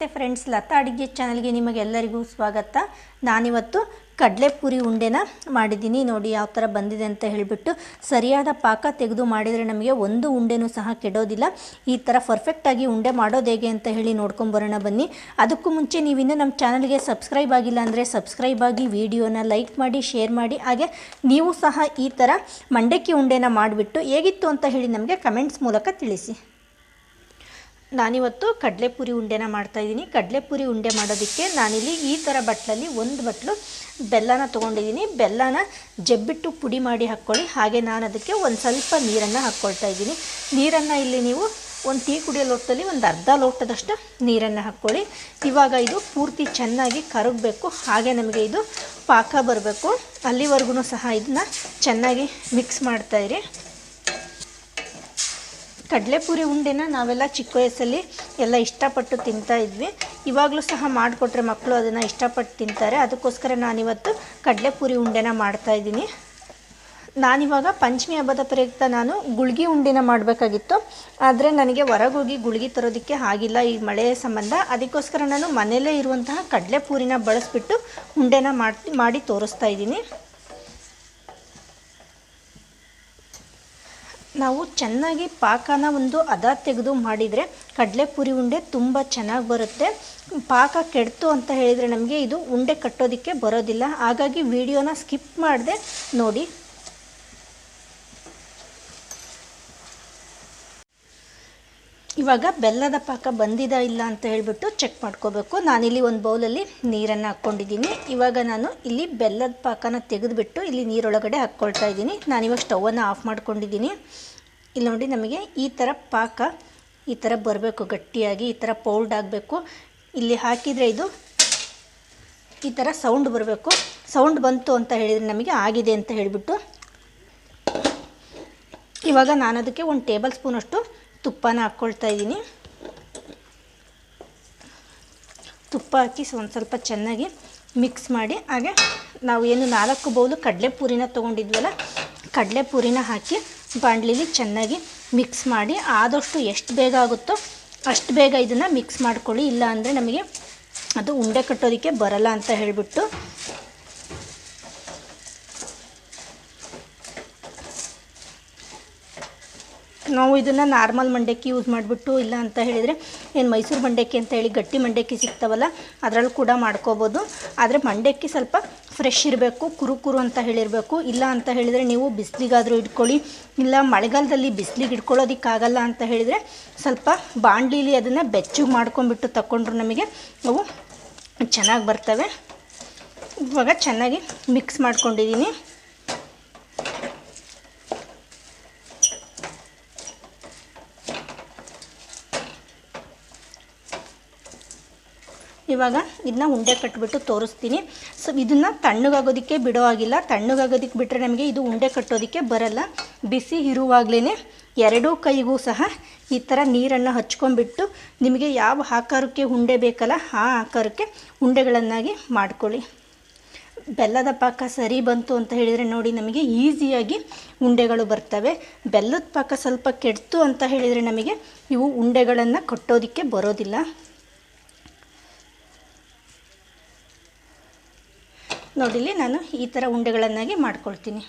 ನಮಸ್ತೆ ಫ್ರೆಂಡ್ಸ್ ಲತಾ ಅಡುಗೆ ಚಾನಲ್ಗೆ ನಿಮಗೆಲ್ಲರಿಗೂ ಸ್ವಾಗತ. ನಾನಿವತ್ತು ಕಡಲೆಪುರಿ ಉಂಡೆನ ಮಾಡಿದ್ದೀನಿ. ನೋಡಿ ಯಾವ ಥರ ಬಂದಿದೆ ಅಂತ ಹೇಳಿಬಿಟ್ಟು ಸರಿಯಾದ ಪಾಕ ತೆಗೆದು ಮಾಡಿದರೆ ನಮಗೆ ಒಂದು ಉಂಡೆನೂ ಸಹ ಕೆಡೋದಿಲ್ಲ. ಈ ಥರ ಪರ್ಫೆಕ್ಟಾಗಿ ಉಂಡೆ ಮಾಡೋದು ಹೇಗೆ ಅಂತ ಹೇಳಿ ನೋಡ್ಕೊಂಬರೋಣ ಬನ್ನಿ. ಅದಕ್ಕೂ ಮುಂಚೆ ನೀವಿನ್ನೂ ನಮ್ಮ ಚಾನಲ್ಗೆ ಸಬ್ಸ್ಕ್ರೈಬ್ ಆಗಿಲ್ಲ ಅಂದರೆ ಸಬ್ಸ್ಕ್ರೈಬ್ ಆಗಿ ವಿಡಿಯೋನ ಲೈಕ್ ಮಾಡಿ ಶೇರ್ ಮಾಡಿ. ಹಾಗೆ ನೀವು ಸಹ ಈ ಥರ ಮಂಡಕ್ಕಿ ಉಂಡೆನ ಮಾಡಿಬಿಟ್ಟು ಹೇಗಿತ್ತು ಅಂತ ಹೇಳಿ ನಮಗೆ ಕಮೆಂಟ್ಸ್ ಮೂಲಕ ತಿಳಿಸಿ. ನಾನಿವತ್ತು ಕಡಲೆಪುರಿ ಉಂಡೆನ ಮಾಡ್ತಾಯಿದ್ದೀನಿ ಕಡಲೆಪುರಿ ಉಂಡೆ ಮಾಡೋದಕ್ಕೆ ನಾನಿಲ್ಲಿ ಈ ಥರ ಬಟ್ಲಲ್ಲಿ ಒಂದು ಬಟ್ಲು ಬೆಲ್ಲನ ತೊಗೊಂಡಿದ್ದೀನಿ. ಬೆಲ್ಲನ ಜಬ್ಬಿಟ್ಟು ಪುಡಿ ಮಾಡಿ ಹಾಕ್ಕೊಳ್ಳಿ. ಹಾಗೆ ನಾನು ಅದಕ್ಕೆ ಒಂದು ಸ್ವಲ್ಪ ನೀರನ್ನು ಹಾಕ್ಕೊಳ್ತಾ ಇದ್ದೀನಿ. ನೀರನ್ನು ಇಲ್ಲಿ ನೀವು ಒಂದು ಟೀ ಕುಡಿಯೋ ಲೋಟದಲ್ಲಿ ಒಂದು ಅರ್ಧ ಲೋಟದಷ್ಟು ನೀರನ್ನು ಹಾಕ್ಕೊಳ್ಳಿ. ಇವಾಗ ಇದು ಪೂರ್ತಿ ಚೆನ್ನಾಗಿ ಕರಗಬೇಕು. ಹಾಗೆ ನಮಗೆ ಇದು ಪಾಕ ಬರಬೇಕು. ಅಲ್ಲಿವರೆಗೂ ಸಹ ಇದನ್ನ ಚೆನ್ನಾಗಿ ಮಿಕ್ಸ್ ಮಾಡ್ತಾಯಿರಿ ಕಡಲೆಪುರಿ ಉಂಡೆನ ನಾವೆಲ್ಲ ಚಿಕ್ಕ ವಯಸ್ಸಲ್ಲಿ ಎಲ್ಲ ಇಷ್ಟಪಟ್ಟು ತಿಂತಾ ಇದ್ವಿ. ಇವಾಗಲೂ ಸಹ ಮಾಡಿಕೊಟ್ರೆ ಮಕ್ಕಳು ಅದನ್ನು ಇಷ್ಟಪಟ್ಟು ತಿಂತಾರೆ. ಅದಕ್ಕೋಸ್ಕರ ನಾನಿವತ್ತು ಕಡಲೆಪುರಿ ಉಂಡೆನ ಮಾಡ್ತಾಯಿದ್ದೀನಿ ನಾನಿವಾಗ ಪಂಚಮಿ ಹಬ್ಬದ ಪ್ರಯುಕ್ತ ನಾನು ಗುಳ್ಗಿ ಉಂಡೆನ ಮಾಡಬೇಕಾಗಿತ್ತು. ಆದರೆ ನನಗೆ ಹೊರಗೋಗಿ ಗುಳ್ಗಿ ತರೋದಕ್ಕೆ ಆಗಿಲ್ಲ ಈ ಮಳೆಯ ಸಂಬಂಧ. ಅದಕ್ಕೋಸ್ಕರ ನಾನು ಮನೆಯಲ್ಲೇ ಇರುವಂತಹ ಕಡಲೆಪುರಿನ ಬಳಸಿಬಿಟ್ಟು ಉಂಡೆನ ಮಾಡಿ ಮಾಡಿ ತೋರಿಸ್ತಾ ಇದ್ದೀನಿ. ನಾವು ಚೆನ್ನಾಗಿ ಪಾಕನ ಒಂದು ಹದ ತೆಗೆದು ಮಾಡಿದರೆ ಕಡಲೆಪುರಿ ಉಂಡೆ ತುಂಬ ಚೆನ್ನಾಗಿ ಬರುತ್ತೆ. ಪಾಕ ಕೆಡ್ತು ಅಂತ ಹೇಳಿದರೆ ನಮಗೆ ಇದು ಉಂಡೆ ಕಟ್ಟೋದಕ್ಕೆ ಬರೋದಿಲ್ಲ. ಹಾಗಾಗಿ ವಿಡಿಯೋನ ಸ್ಕಿಪ್ ಮಾಡದೆ ನೋಡಿ. ಇವಾಗ ಬೆಲ್ಲದ ಪಾಕ ಬಂದಿದ ಇಲ್ಲ ಅಂತ ಹೇಳಿಬಿಟ್ಟು ಚೆಕ್ ಮಾಡ್ಕೋಬೇಕು. ನಾನಿಲ್ಲಿ ಒಂದು ಬೌಲಲ್ಲಿ ನೀರನ್ನು ಹಾಕ್ಕೊಂಡಿದ್ದೀನಿ. ಇವಾಗ ನಾನು ಇಲ್ಲಿ ಬೆಲ್ಲದ ಪಾಕನ ತೆಗೆದುಬಿಟ್ಟು ಇಲ್ಲಿ ನೀರೊಳಗಡೆ ಹಾಕ್ಕೊಳ್ತಾ ಇದ್ದೀನಿ. ನಾನಿವಾಗ ಸ್ಟವನ್ನು ಆಫ್ ಮಾಡ್ಕೊಂಡಿದ್ದೀನಿ. ಇಲ್ಲಿ ನೋಡಿ ನಮಗೆ ಈ ಥರ ಪಾಕ ಈ ಥರ ಬರಬೇಕು, ಗಟ್ಟಿಯಾಗಿ ಈ ಥರ ಪೌಲ್ಡ್ ಆಗಬೇಕು. ಇಲ್ಲಿ ಹಾಕಿದರೆ ಇದು ಈ ಥರ ಸೌಂಡ್ ಬರಬೇಕು. ಸೌಂಡ್ ಬಂತು ಅಂತ ಹೇಳಿದರೆ ನಮಗೆ ಆಗಿದೆ ಅಂತ ಹೇಳಿಬಿಟ್ಟು ಇವಾಗ ನಾನು ಅದಕ್ಕೆ ಒಂದು ಟೇಬಲ್ ಸ್ಪೂನಷ್ಟು ತುಪ್ಪನ ಹಾಕ್ಕೊಳ್ತಾ ಇದ್ದೀನಿ. ತುಪ್ಪ ಹಾಕಿ ಒಂದು ಸ್ವಲ್ಪ ಚೆನ್ನಾಗಿ ಮಿಕ್ಸ್ ಮಾಡಿ, ಹಾಗೆ ನಾವು ಏನು ನಾಲ್ಕು ಬೌಲು ಕಡಲೆಪುರಿನ ತೊಗೊಂಡಿದ್ವಲ್ಲ, ಕಡಲೆಪುರಿನ ಹಾಕಿ ಬಾಂಡ್ಲಿಲಿ ಚೆನ್ನಾಗಿ ಮಿಕ್ಸ್ ಮಾಡಿ, ಆದಷ್ಟು ಎಷ್ಟು ಬೇಗ ಆಗುತ್ತೋ ಅಷ್ಟು ಬೇಗ ಇದನ್ನು ಮಿಕ್ಸ್ ಮಾಡ್ಕೊಳ್ಳಿ. ಇಲ್ಲ ಅಂದರೆ ನಮಗೆ ಅದು ಉಂಡೆ ಕಟ್ಟೋದಕ್ಕೆ ಬರಲ್ಲ ಅಂತ ಹೇಳಿಬಿಟ್ಟು ನಾವು ಇದನ್ನು ನಾರ್ಮಲ್ ಮಂಡಕ್ಕಿ ಯೂಸ್ ಮಾಡಿಬಿಟ್ಟು ಇಲ್ಲ ಅಂತ ಹೇಳಿದರೆ ಏನು ಮೈಸೂರು ಮಂಡಕ್ಕಿ ಅಂತ ಹೇಳಿ ಗಟ್ಟಿ ಮಂಡಕ್ಕಿ ಸಿಗ್ತಾವಲ್ಲ, ಅದರಲ್ಲಿ ಕೂಡ ಮಾಡ್ಕೋಬೋದು. ಆದರೆ ಮಂಡಕ್ಕಿ ಸ್ವಲ್ಪ ಫ್ರೆಶ್ ಇರಬೇಕು ಕುರು ಕುರು ಅಂತ ಹೇಳಿರಬೇಕು. ಇಲ್ಲ ಅಂತ ಹೇಳಿದರೆ ನೀವು ಬಿಸಿಲಿಗಾದರೂ ಇಟ್ಕೊಳ್ಳಿ, ಇಲ್ಲ ಮಳೆಗಾಲದಲ್ಲಿ ಬಿಸಿಲಿಗೆ ಇಟ್ಕೊಳ್ಳೋದಕ್ಕಾಗಲ್ಲ ಅಂತ ಹೇಳಿದರೆ ಸ್ವಲ್ಪ ಬಾಣಲಿಲಿ ಅದನ್ನು ಬೆಚ್ಚಗೆ ಮಾಡ್ಕೊಂಡ್ಬಿಟ್ಟು ತಗೊಂಡ್ರು ನಮಗೆ ಅವು ಚೆನ್ನಾಗಿ ಬರ್ತವೆ. ಇವಾಗ ಚೆನ್ನಾಗಿ ಮಿಕ್ಸ್ ಮಾಡ್ಕೊಂಡಿದ್ದೀನಿ ಇವಾಗ ಇದನ್ನ ಉಂಡೆ ಕಟ್ಬಿಟ್ಟು ತೋರಿಸ್ತೀನಿ. ಸೊ ಇದನ್ನು ತಣ್ಣಗಾಗೋದಕ್ಕೆ ಬಿಡೋ ಆಗಿಲ್ಲ ತಣ್ಣಗಾಗೋದಕ್ಕೆ ಬಿಟ್ಟರೆ ನಮಗೆ ಇದು ಉಂಡೆ ಕಟ್ಟೋದಕ್ಕೆ ಬರಲ್ಲ. ಬಿಸಿ ಇರುವಾಗಲೇ ಎರಡೂ ಕೈಗೂ ಸಹ ಈ ಥರ ನೀರನ್ನು ಹಚ್ಕೊಂಡ್ಬಿಟ್ಟು ನಿಮಗೆ ಯಾವ ಆಕಾರಕ್ಕೆ ಉಂಡೆ ಬೇಕಲ್ಲ ಆ ಆಕಾರಕ್ಕೆ ಉಂಡೆಗಳನ್ನಾಗಿ ಮಾಡ್ಕೊಳ್ಳಿ. ಬೆಲ್ಲದ ಪಾಕ ಸರಿ ಬಂತು ಅಂತ ಹೇಳಿದರೆ ನೋಡಿ ನಮಗೆ ಈಸಿಯಾಗಿ ಉಂಡೆಗಳು ಬರ್ತವೆ. ಬೆಲ್ಲದ ಪಾಕ ಸ್ವಲ್ಪ ಕೆಡ್ತು ಅಂತ ಹೇಳಿದರೆ ನಮಗೆ ಇವು ಉಂಡೆಗಳನ್ನು ಕಟ್ಟೋದಕ್ಕೆ ಬರೋದಿಲ್ಲ. ನೋಡಿಲಿ ನಾನು ಈ ಥರ ಉಂಡೆಗಳನ್ನಾಗಿ ಮಾಡ್ಕೊಳ್ತೀನಿ.